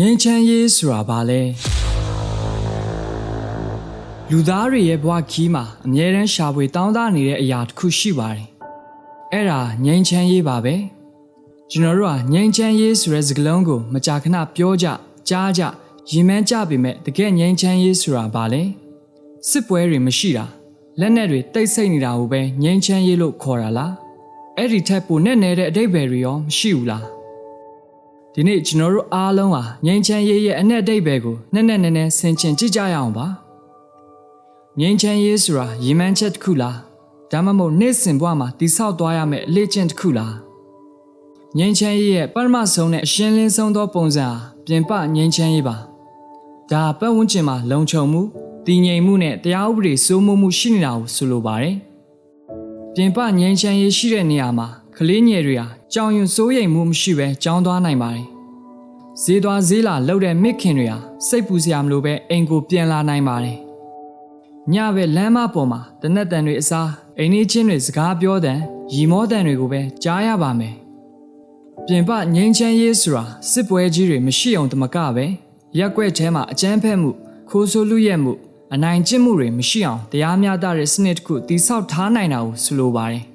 ငြိမ်းချမ်းရေးဆိုတာဘာလဲလူသားတွေရဲ့ဘဝခီးမှာအမြဲတမ်းရှာဖွေတောင်းတနေတဲ့အရာတစ်ခုရှိပါတယ်အဲ့ဒါငြိမ်းချမ်းရေးပါပဲကျွန်တော်တို့ကငြိမ်းချမ်းရေးဆိုတဲ့စကားလုံးကိုမကြာခဏပြောကြကြားကြရင်မှန်းကြပေမဲ့တကယ်ငြိမ်းချမ်းရေးဆိုတာဘာလဲစစ်ပွဲတွေမရှိတာလက်နက်တွေတိတ်ဆိတ်နေတာကိုပဲငြိမ်းချမ်းရေးလို့ခေါ်တာလားအဲ့ဒီထက်ပိုနဲ့နေတဲ့အတိတ်ပဲတွေရောမရှိဘူးလား ဒီနေ့ကျွန်တော်တို့အားလုံးဟာငြိမ်းချမ်းရေးရဲ့အ내အတိတ်ပဲကိုနက်နက်နဲနဲဆင်ခြင်ကြည့်ကြရအောင်ပါငြိမ်းချမ်းရေးဆိုတာရည်မှန်းချက်တစ်ခုလားဒါမှမဟုတ်နေ့စဉ်ဘဝမှာတိဆောက်သွားရမယ့်အလေ့ကျင့်တစ်ခုလားငြိမ်းချမ်းရေးရဲ့ပထမဆုံးနဲ့အရှင်းလင်းဆုံးသောပုံစံဟာပြင်ပငြိမ်းချမ်းရေးပါဒါပတ်ဝန်းကျင်မှာလုံခြုံမှုတည်ငြိမ်မှုနဲ့တရားဥပဒေစိုးမိုးမှုရှိနေတာကိုဆိုလိုပါတယ်ပြင်ပငြိမ်းချမ်းရေးရှိတဲ့နေရာမှာ ကလေးငယ်တွေဟာကြောင်ရွံစိုးရိမ်မှုမရှိဘဲကြောင်းသွားနိုင်ပါတယ်။ဈေးသွားဈေးလာလှုပ်တဲ့မိခင်တွေဟာစိတ်ပူစရာမလိုပဲအိမ်ကိုပြန်လာနိုင်ပါတယ်။ညဘက်လမ်းမပေါ်မှာတနက်တန်တွေအစားအိမ်နေချင်းတွေစကားပြောတဲ့ရီမောတန်တွေကိုပဲကြားရပါမယ်။ပြင်ပငြိမ်းချမ်းရေးဆိုတာစစ်ပွဲကြီးတွေမရှိအောင်တမကပဲရက်ွက်ထဲမှာအကြမ်းဖက်မှုခိုးဆိုးလူရက်မှုအနိုင်ကျင့်မှုတွေမရှိအောင်တရားမျှတတဲ့စနစ်တစ်ခုတည်ဆောက်ထားနိုင်တာကိုဆိုလိုပါတယ်။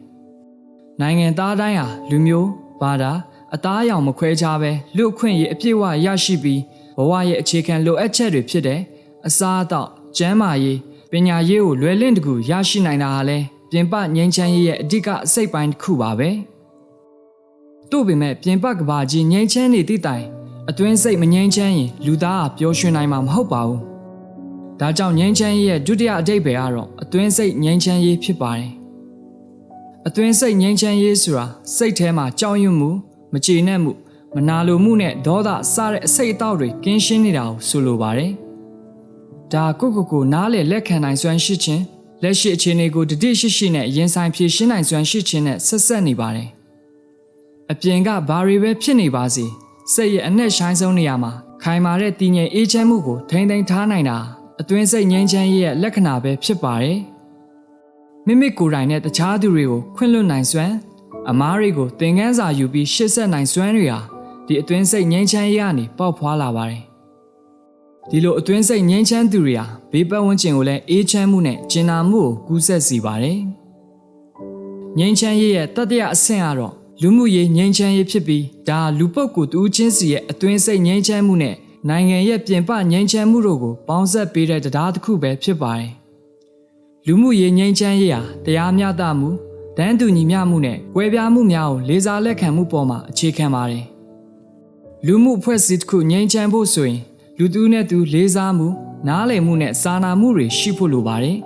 နိုင်ငံသားတိုင်းဟာလူမျိုးဘာသာအသားအရောင်မခွဲခြားပဲလူအခွင့်အရေးအပြည့်အဝရရှိပြီးဘဝရဲ့အခြေခံလိုအပ်ချက်တွေဖြစ်တဲ့အစားအသောက်ကျန်းမာရေးပညာရေးကိုလွယ်လင့်တကူရရှိနိုင်တာဟာလဲပြင်ပငြိမ်းချမ်းရေးရဲ့အဓိကအစိတ်ပိုင်းတစ်ခုပါပဲတို့ပေမဲ့ပြင်ပကဘာကြီးငြိမ်းချမ်းနေသည့်တိုင်အတွင်းစိတ်မငြိမ်းချမ်းရင်လူသားဟာပျော်ရွှင်နိုင်မှာမဟုတ်ပါဘူးဒါကြောင့်ငြိမ်းချမ်းရေးရဲ့ဒုတိယအဓိပ္ပာယ်ကတော့အတွင်းစိတ်ငြိမ်းချမ်းရေးဖြစ်ပါတယ် အတွင်းစိတ်ငြိမ်းချမ်းရေးဆိုတာစိတ်ထဲမှာကြောက်ရွံ့မှုမကြေနပ်မှုမနာလိုမှုနဲ့ဒေါသစတဲ့အစိတ်အသောက်တွေကင်းရှင်းနေတာကိုဆိုလိုပါတယ်။ဒါကိုကိုကိုနားလေလက်ခံနိုင်စွမ်းရှိခြင်းလက်ရှိအခြေအနေကိုတတိရှိရှိနဲ့ရင်ဆိုင်ဖြေရှင်းနိုင်စွမ်းရှိခြင်းနဲ့ဆက်ဆက်နေပါတယ်။အပြင်ကဘာတွေပဲဖြစ်နေပါစေစိတ်ရဲ့အ내ဆိုင်ဆုံးနေရာမှာခိုင်မာတဲ့တည်ငြိမ်အေးချမ်းမှုကိုထိန်းသိမ်းထားနိုင်တာအတွင်းစိတ်ငြိမ်းချမ်းရေးရဲ့လက္ခဏာပဲဖြစ်ပါတယ်။ မိမိကိုယ်တိုင်နဲ့တခြားသူတွေကိုခွင့်လွှတ်နိုင်စွမ်းအမားတွေကိုသင်ခန်းစာယူပြီးရှေ့ဆက်နိုင်စွမ်းတွေဟာဒီအတွင်းစိတ်ငြိမ်းချမ်းရေးကနေပေါက်ဖွာလာပါတယ်။ဒီလိုအတွင်းစိတ်ငြိမ်းချမ်းသူတွေဟာဘေးပတ်ဝန်းကျင်ကိုလည်းအေးချမ်းမှုနဲ့ကျင်နာမှုကိုကူးဆက်စေပါတယ်။ငြိမ်းချမ်းရေးရဲ့တတိယအဆင့်ကတော့လူမှုရေးငြိမ်းချမ်းရေးဖြစ်ပြီးဒါလူပုဂ္ဂိုလ်တူးချင်းစီရဲ့အတွင်းစိတ်ငြိမ်းချမ်းမှုနဲ့နိုင်ငံရဲ့ပြင်ပငြိမ်းချမ်းမှုတို့ကိုပေါင်းစပ်ပေးတဲ့တရားတစ်ခုပဲဖြစ်ပါတယ်။ လူမှုရေးငြိမ်းချမ်းရေးဟာတရားမျှတမှုတန်းတူညီမျှမှုနဲ့ကွဲပြားမှုများကိုလေးစားလက်ခံမှုပေါ်မှာအခြေခံပါတယ်။လူမှုအဖွဲ့အစည်းတစ်ခုငြိမ်းချမ်းဖို့ဆိုရင် လူသူနဲ့သူလေးစားမှု နားလည်မှုနဲ့စာနာမှုတွေရှိဖို့လိုပါတယ်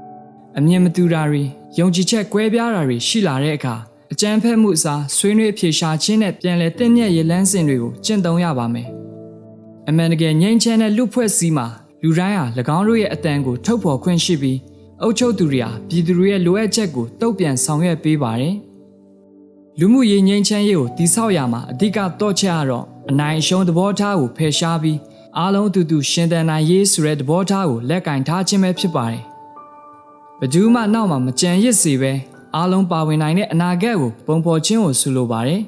။အမြင်မတူတာတွေယုံကြည်ချက်ကွဲပြားတာတွေရှိလာတဲ့အခါအကြမ်းဖက်မှုအစားဆွေးနွေးအဖြေရှာခြင်းနဲ့ပြန်လည်တင့်မြတ်ရေးလမ်းစဉ်တွေကိုကျင့်သုံးရပါမယ်။အမှန်တကယ်ငြိမ်းချမ်းတဲ့လူဖွဲ့စည်းမှာလူတိုင်းဟာ၎င်းတို့ရဲ့အတန်ကိုထုတ်ဖော်ခွင့်ရှိပြီး အုပ်ချုပ်သူတွေဟာပြည်သူတွေရဲ့လိုအပ်ချက်ကိုတုံ့ပြန်ဆောင်ရွက်ပေးပါတယ်။လူမှုရေးငြိမ်းချမ်းရေးကိုတိဆောက်ရမှာအဓိကတော့ချက်ကတော့အနိုင်အရှုံးသဘောထားကိုဖယ်ရှားပြီးအားလုံးအတူတူရှင်သန်နိုင်ရေးဆိုတဲ့သဘောထားကိုလက်ကင်ထားခြင်းပဲဖြစ်ပါတယ်။ဘယ်သူမှနောက်မှမကြံရစ်စေပဲအားလုံးပါဝင်နိုင်တဲ့အနာဂတ်ကိုပုံဖော်ခြင်းကိုဆိုလိုပါတယ်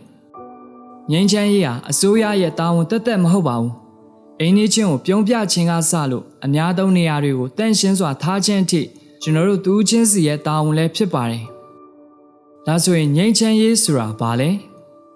။ငြိမ်းချမ်းရေးဟာအစိုးရရဲ့တာဝန်တက်တက်မဟုတ်ပါဘူး။အိမ်နေချင်းကိုပြုံးပြခြင်းကစလို့အများသုံးနေရာတွေကိုတန့်ရှင်းစွာထားခြင်းအထိ ကျွန်တော်တို့တူးချင်းစီရဲ့တာဝန်လည်းဖြစ်ပါတယ်။ဒါဆိုရင်ငြိမ်းချမ်းရေးဆိုတာဘာလဲ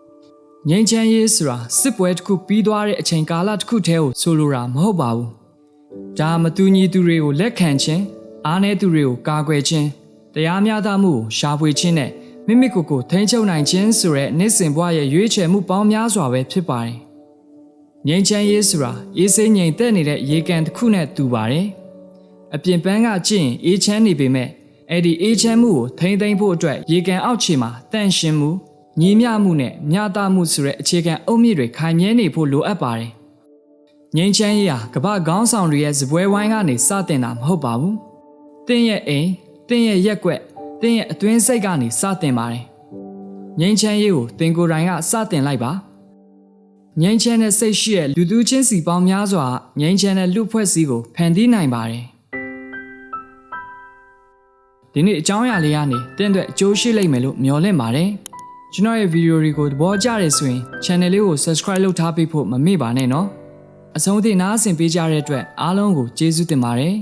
။ငြိမ်းချမ်းရေးဆိုတာစစ်ပွဲတစ်ခုပြီးသွားတဲ့အချိန်ကာလတစ်ခုတည်းကိုဆိုလိုတာမဟုတ်ပါဘူး။ဒါမတူညီသူတွေကိုလက်ခံခြင်းအားနည်းသူတွေကိုကာကွယ်ခြင်းတရားမျှတမှုကိုရှာဖွေခြင်းနဲ့မိမိကိုယ်ကိုထိန်းချုပ်နိုင်ခြင်းဆိုတဲ့နေ့စဉ်ဘဝရဲ့ရွေးချယ်မှုပေါင်းများစွာပဲဖြစ်ပါတယ်။ငြိမ်းချမ်းရေးဆိုတာအေးစိမ့်ငြိမ်သက်နေတဲ့ရေကန်တစ်ခုနဲ့တူပါတယ်။ အပြင်ပန်းကကြည့်ရင်အေးချမ်းနေပေမဲ့အဲ့ဒီအေးချမ်းမှုကိုထိမ့်သိမ့်ဖို့အတွက်ရေကန်အောက်ခြေမှာတန့်ရှင်းမှုညီမျှမှုနဲ့မျှတမှုဆိုတဲ့အခြေခံအုတ်မြစ်တွေခိုင်မြဲနေဖို့လိုအပ်ပါတယ်။ငြိမ်းချမ်းရေးဟာကမ္ဘာခေါင်းဆောင်တွေရဲ့ဇပွဲဝိုင်းကနေစတင်တာမဟုတ်ပါဘူး။တင်းရဲ့အိမ်တင်းရဲ့ရက်ွက်တင်းရဲ့အတွင်းစိတ်ကနေစတင်ပါတယ်။ငြိမ်းချမ်းရေးကိုတင်ကိုယ်တိုင်ကစတင်လိုက်ပါ။ငြိမ်းချမ်းတဲ့စိတ်ရှိတဲ့လူသူချင်းစီပေါင်းများစွာငြိမ်းချမ်းတဲ့လူဖွဲ့စည်းကိုဖန်တီးနိုင်ပါတယ်။ ဒီနေ့အကြောင်းအရာလေးကနေတင့်အတွက်အကျိုးရှိလိမ့်မယ်လို့မျှော်လင့်ပါတယ်။ကျွန်တော်ရဲ့ဗီဒီယိုတွေကိုသဘောကျတယ်ဆိုရင် channel လေးကို subscribe လုပ်ထားပေးဖို့မမေ့ပါနဲ့နော်။အဆုံးအထိနားဆင်ပေးကြတဲ့အတွက်အားလုံးကိုကျေးဇူးတင်ပါတယ်